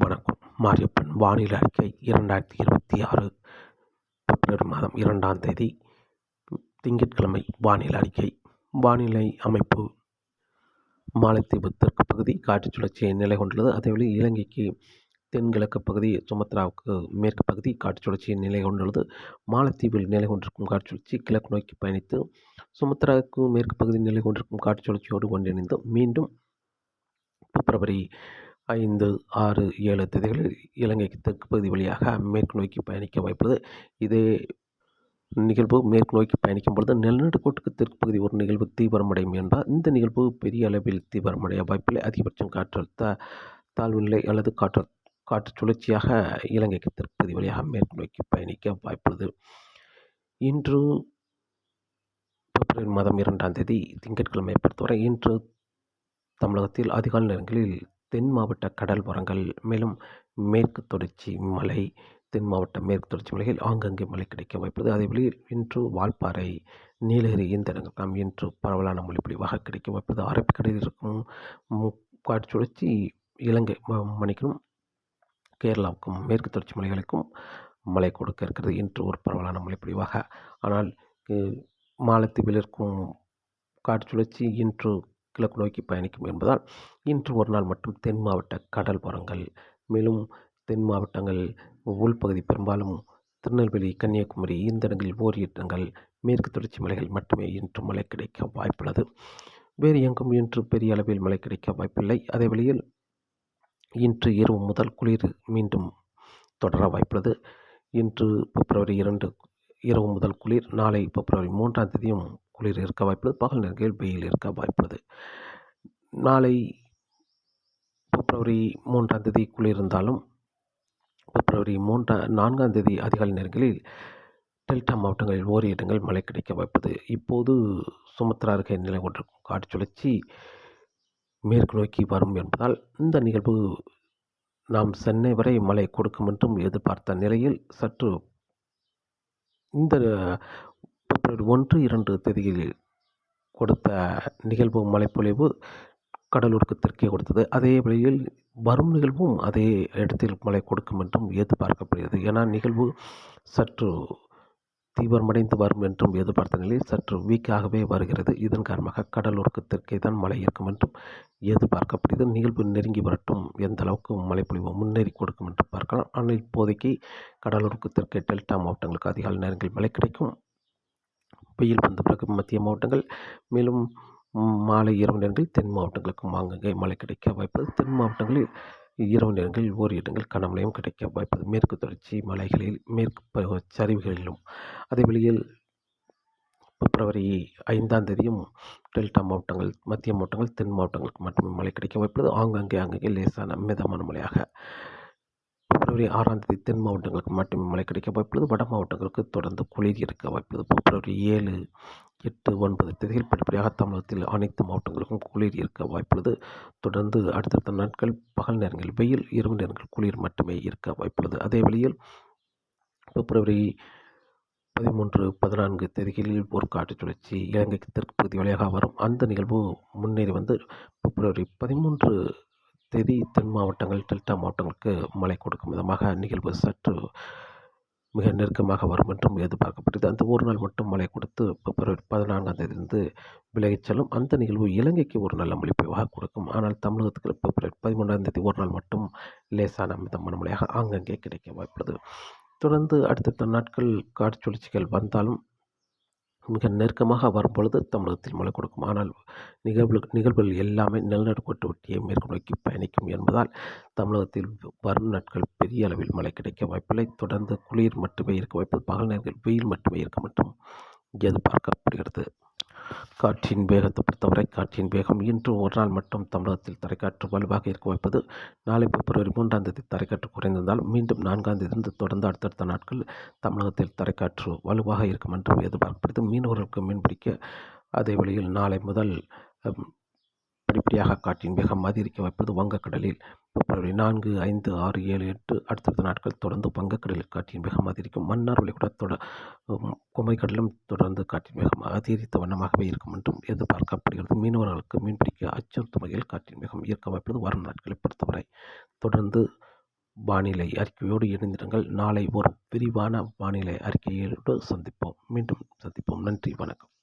வணக்கம். மாரியப்பன் வானிலை அறிக்கை இரண்டாயிரத்தி இருபத்தி ஆறு பிப்ரவரி மாதம் இரண்டாம் தேதி திங்கட்கிழமை வானிலை அறிக்கை. வானிலை அமைப்பு மாலத்தீவு தெற்கு பகுதி காற்று சுழற்சியை நிலை கொண்டுள்ளது. அதேவேளை இலங்கைக்கு தென்கிழக்கு பகுதி சுமத்ராவுக்கு மேற்கு பகுதி காற்று சுழற்சியை நிலை கொண்டுள்ளது. மாலத்தீவில் நிலை கொண்டிருக்கும் காற்று சுழற்சி கிழக்கு நோக்கி பயணித்து சுமத்ராவுக்கு மேற்கு பகுதி நிலை கொண்டிருக்கும் காற்று சுழற்சியோடு ஒன்றிணைந்து மீண்டும் பிப்ரவரி ஐந்து ஆறு ஏழு தேதிகளில் இலங்கைக்கு தெற்கு பகுதி வழியாக மேற்கு நோக்கி பயணிக்க வாய்ப்புள்ளது. இதே நிகழ்வு மேற்கு நோக்கி பயணிக்கும் பொழுது நிலநடுக்கோட்டுக்கு தெற்கு பகுதி ஒரு நிகழ்வு தீவிரமடையும் என்றால் இந்த நிகழ்வு பெரிய அளவில் தீவிரமடைய வாய்ப்பில்லை. அதிகபட்சம் காற்றழுத்த தாழ்வு நிலை அல்லது காற்று காற்று சுழற்சியாக இலங்கைக்கு தெற்கு பகுதி வழியாக மேற்கு நோக்கி பயணிக்க வாய்ப்புள்ளது. இன்று பிப்ரவரி மாதம் இரண்டாம் தேதி திங்கட்கிழமை பொறுத்தவரை இன்று தமிழகத்தில் அதிகாலை நேரங்களில் தென் மாவட்ட கடல் ஓரங்கள் மேலும் மேற்கு தொடர்ச்சி மலை தென் மாவட்ட மேற்கு தொடர்ச்சி மலையில் ஆங்கங்கே மழை கிடைக்க வாய்ப்புள்ளது. வழி இன்று வால்பாறை நீலகிரி இந்த தான் இன்று பரவலான மொழி கிடைக்க வாய்ப்புள்ளது. அரபிக்கடலில் இருக்கும் காற்று சுழற்சி இலங்கை மணிக்கும் கேரளாவுக்கும் மேற்கு தொடர்ச்சி மலைகளுக்கும் மழை கொடுக்க இருக்கிறது. இன்று ஒரு பரவலான மழை ஆனால் மாலத்தீவில் இருக்கும் காற்று சுழற்சி இன்று கிழக்கு நோக்கி பயணிக்கும் என்பதால் இன்று ஒரு நாள் மட்டும் தென் மாவட்ட கடல் புறங்கள் மேலும் தென் மாவட்டங்கள் உள்பகுதி பெரும்பாலும் திருநெல்வேலி கன்னியாகுமரி இந்த இடங்களில் ஓரிரு இடங்கள் மேற்கு தொடர்ச்சி மலைகள் மட்டுமே இன்று மழை கிடைக்க வாய்ப்புள்ளது. வேறு எங்கும் இன்று பெரிய அளவில் மழை கிடைக்க வாய்ப்பில்லை. அதே வழியில் இன்று இரவு முதல் குளிர் மீண்டும் தொடர வாய்ப்புள்ளது. இன்று பிப்ரவரி இரண்டு இரவு முதல் குளிர் நாளை பிப்ரவரி மூன்றாம் தேதியும் குளிர் இருக்க வாய்ப்புள்ளது பகல் நேரங்களில் வெயில் இருக்க வாய்ப்புள்ளது. நாளை பிப்ரவரி மூன்றாம் தேதி குளிர் இருந்தாலும் பிப்ரவரி மூன்றாம் நான்காம் தேதி அதிகாலை நேரங்களில் டெல்டா மாவட்டங்களில் ஓரிரு இடங்கள் மழை கிடைக்க வாய்ப்பது இப்போது சுமத்ரா அருகே நிலை கொண்டிருக்கும் காற்று சுழற்சி மேற்கு நோக்கி வரும் என்பதால் இந்த நிகழ்வு நாம் சென்னை வரை மழை கொடுக்கும் என்றும் எதிர்பார்த்த நிலையில் சற்று இந்த பிப்ரவரி ஒன்று இரண்டு தேதிகளில் கொடுத்த நிகழ்வு மழைப்பொழிவு கடலூருக்கு தெற்கே கொடுத்தது. அதே வழியில் வரும் நிகழ்வும் அதே இடத்தில் மழை கொடுக்கும் என்றும் எதிர்பார்க்கப்படுகிறது. ஏன்னா நிகழ்வு சற்று தீவிரமடைந்து வரும் என்றும் எதிர்பார்த்த நிலையில் சற்று வீக்காகவே வருகிறது. இதன் காரணமாக கடலூருக்கு தெற்கே தான் மழை இருக்கும் என்றும் எதிர்பார்க்கப்படுகிறது. நிகழ்வு நெருங்கி வரட்டும் எந்த அளவுக்கு மழைப்பொழிவு முன்னேறி கொடுக்கும் என்று பார்க்கலாம். ஆனால் இப்போதைக்கு கடலூருக்கு தெற்கே டெல்டா மாவட்டங்களுக்கு அதிகாலை நேரங்களில் மழை கிடைக்கும். வெயில் வந்த பிறகு மத்திய மாவட்டங்கள் மேலும் மாலை இரவு நேரங்களில் தென் மாவட்டங்களுக்கும் ஆங்கங்கே மழை கிடைக்க வாய்ப்பது தென் மாவட்டங்களில் இரவு நேரங்களில் ஓரி இடங்கள் கனமழையும் கிடைக்க வாய்ப்பது மேற்கு தொடர்ச்சி மலைகளில் மேற்கு சரிவுகளிலும். அதே வழியில் பிப்ரவரி ஐந்தாம் தேதியும் டெல்டா மாவட்டங்கள் மத்திய மாவட்டங்கள் தென் மாவட்டங்களுக்கு மட்டுமே மழை கிடைக்க வாய்ப்புள்ளது ஆங்காங்கே ஆங்காங்கே லேசான மிதமான மழையாக பிப்ரவரி ஆறாம் தேதி தென் மாவட்டங்களுக்கு மட்டுமே மழை கிடைக்க வாய்ப்புள்ளது. வட மாவட்டங்களுக்கு தொடர்ந்து குளிர் இருக்க வாய்ப்புள்ளது. பிப்ரவரி ஏழு எட்டு ஒன்பது தேதிகள் படிப்படியாக தமிழகத்தில் அனைத்து மாவட்டங்களுக்கும் குளிர் இருக்க வாய்ப்புள்ளது. தொடர்ந்து அடுத்தடுத்த நாட்கள் பகல் நேரங்களில் வெயில் இரவு நேரங்கள் குளிர் மட்டுமே இருக்க வாய்ப்புள்ளது. அதே வழியில் பிப்ரவரி பதிமூன்று பதினான்கு தேதிகளில் ஒரு காற்று சுழற்சி இலங்கைக்கு தெற்கு பகுதி வழியாக வரும். அந்த நிகழ்வு முன்னேறி வந்து பிப்ரவரி பதிமூன்று தேதி தென் மாவட்டங்கள் டெல்டா மாவட்டங்களுக்கு மழை கொடுக்கும் விதமாக நிகழ்வு சற்று மிக நெருக்கமாக வரும் என்றும் எதிர்பார்க்கப்பட்டது அந்த ஒரு நாள் மட்டும் மழை கொடுத்து பிப்ரவரி பதினான்காம் தேதியிலிருந்து விலகிச் செல்லும். அந்த நிகழ்வு இலங்கைக்கு ஒரு நல்ல மொழிப்பொழிவாக கொடுக்கும். ஆனால் தமிழகத்துக்கு பிப்ரவரி பதிமூன்றாம் தேதி ஒரு நாள் மட்டும் லேசான மிதமான மழையாக ஆங்கங்கே கிடைக்க வாய்ப்புள்ளது. தொடர்ந்து அடுத்தடுத்த நாட்கள் காற்று சுழற்சிகள் வந்தாலும் மிக நெருக்கமாக வரும்பொழுது தமிழகத்தில் மழை கொடுக்கும். ஆனால் நிகழ்வு நிகழ்வுகள் எல்லாமே நிலநடுக்கோட்டு ஒட்டியை மேற்கு நோக்கி பயணிக்கும் என்பதால் தமிழகத்தில் வரும் நாட்கள் பெரிய அளவில் மழை கிடைக்க வாய்ப்பில்லை. தொடர்ந்து குளிர் மட்டுமே இருக்க வாய்ப்பு. பகல் நேரங்கள் வெயில் மட்டுமே இருக்க மட்டும். எதிர்பார்க்கப்படுகிறது. காற்றின் வேகத்தை பொறுத்தவரை காற்றின் வேகம் இன்று ஒரு நாள் மட்டும் தமிழகத்தில் தரைக்காற்று வலுவாக இருக்க வைப்பது நாளை பிப்ரவரி மூன்றாம் தேதி தரைக்காற்று குறைந்திருந்தால் மீண்டும் நான்காம் தேதியிலிருந்து தொடர்ந்து அடுத்தடுத்த நாட்கள் தமிழகத்தில் தரைக்காற்று வலுவாக இருக்கும் என்று எதிர்பார்க்கப்படுது மீனவர்களுக்கு மீன்பிடிக்க அதே வழியில் நாளை முதல் படிப்படியாக காற்றின் வேகம் அதிகரிக்க வைப்பது வங்கக்கடலில் பிப்ரவரி நான்கு ஐந்து ஆறு ஏழு எட்டு அடுத்தடுத்த நாட்கள் தொடர்ந்து வங்கக்கடலில் காற்றின் வேகம் அதிகரிக்கும். மன்னார் வளைகுடா தொட குமரிக்கடலும் தொடர்ந்து காற்றின் வேகம் அதிகரித்த வண்ணமாகவே இருக்கும் என்றும் எதிர்பார்க்கப்படுகிறது. மீனவர்களுக்கு மீன்பிடிக்க அச்சுறுத்தும் வகையில் காற்றின் வேகம் ஈர்க்க வாய்ப்பது வரும் நாட்களை பொறுத்தவரை தொடர்ந்து வானிலை அறிக்கையோடு இணைந்திருங்கள். நாளை ஒரு விரிவான வானிலை அறிக்கையோடு சந்திப்போம். மீண்டும் சந்திப்போம். நன்றி. வணக்கம்.